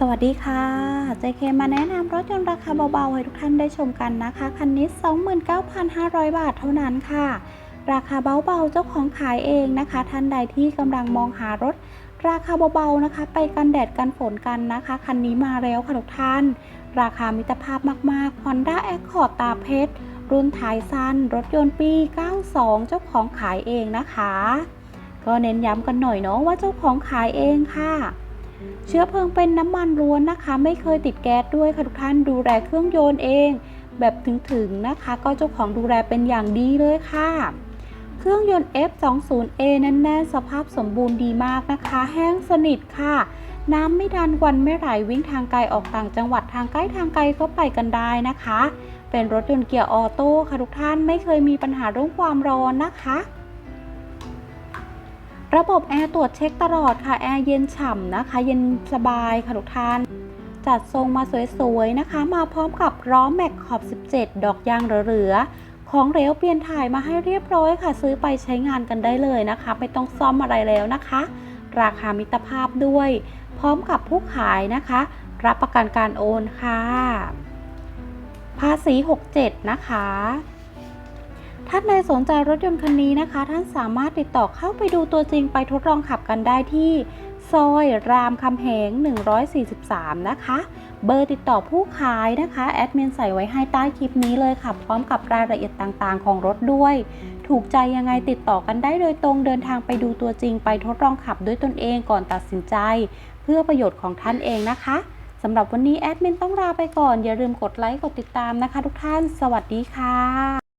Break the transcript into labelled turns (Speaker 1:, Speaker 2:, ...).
Speaker 1: สวัสดีค่ะ JK มาแนะนำรถยนต์ราคาเบาๆ ให้ทุกท่านได้ชมกันนะคะ คันนี้ 29,500 บาทเท่านั้นค่ะ ราคาเบาๆ เจ้าของขายเองนะคะ ท่านใดที่กำลังมองหารถ ราคาเบาๆนะคะ ไปกันแดดกันฝนกันนะคะ คันนี้มาแล้วค่ะทุกท่าน ราคามิตรภาพมากๆ Honda Accord ตาเพชร รุ่นท้ายสั้น รถยนต์ปี 92 เจ้าของขายเองนะคะ ก็เน้นย้ำกันหน่อยเนาะว่าเจ้าของขายเองค่ะ เชื้อเพลิงเป็นน้ำมันล้วนนะคะ ไม่เคยติดแก๊สด้วยค่ะทุกท่านดูแลเครื่องยนต์เอง แบบถึงๆนะคะ ก็เจ้าของดูแลเป็นอย่างดีเลยค่ะเครื่องยนต์ F20A แน่นๆสภาพสมบูรณ์ดีมากนะคะ แห้งสนิทค่ะ น้ำไม่ดันวันไม่ไหลวิ่งทางไกลออกต่างจังหวัดทางใกล้ทางไกลก็ไปกันได้นะคะ เป็นรถยนต์เกียร์ออโต้ค่ะทุกท่านไม่เคยมีปัญหาเรื่องความร้อนนะคะ ระบบแอร์ตรวจเช็คตลอดค่ะ แอร์เย็นฉ่ำนะคะ เย็นสบายค่ะทุกท่าน จัดทรงมาสวยๆนะคะ มาพร้อมกับล้อแม็กขอบ 17 ดอกยางเหลือๆของเหลวเปลี่ยนถ่ายมาให้เรียบร้อยค่ะ ซื้อไปใช้งานกันได้เลยนะคะ ไม่ต้องซ่อมอะไรแล้วนะคะ ราคามิตรภาพด้วย พร้อมกับผู้ขายนะคะ รับประกันการโอนค่ะ ภาษี 67 นะคะ ท่านใดสนใจรถยนต์คันนี้นะคะ ท่านสามารถติดต่อเข้าไปดูตัวจริงไปทดลองขับกันได้ที่ซอยรามคำแหง 143 นะคะ เบอร์ติดต่อผู้ขายนะคะ แอดมินใส่ไว้ให้ใต้คลิปนี้เลยค่ะ พร้อมกับรายละเอียดต่างๆ ของรถด้วย ถูกใจยังไงติดต่อกันได้โดยตรงเดินทางไปดูตัวจริงไปทดลองขับด้วยตนเองก่อนตัดสินใจ เพื่อประโยชน์ของท่านเองนะคะสำหรับวันนี้แอดมินต้องลาไปก่อน อย่าลืมกดไลค์กดติดตามนะคะ ทุกท่าน สวัสดีค่ะ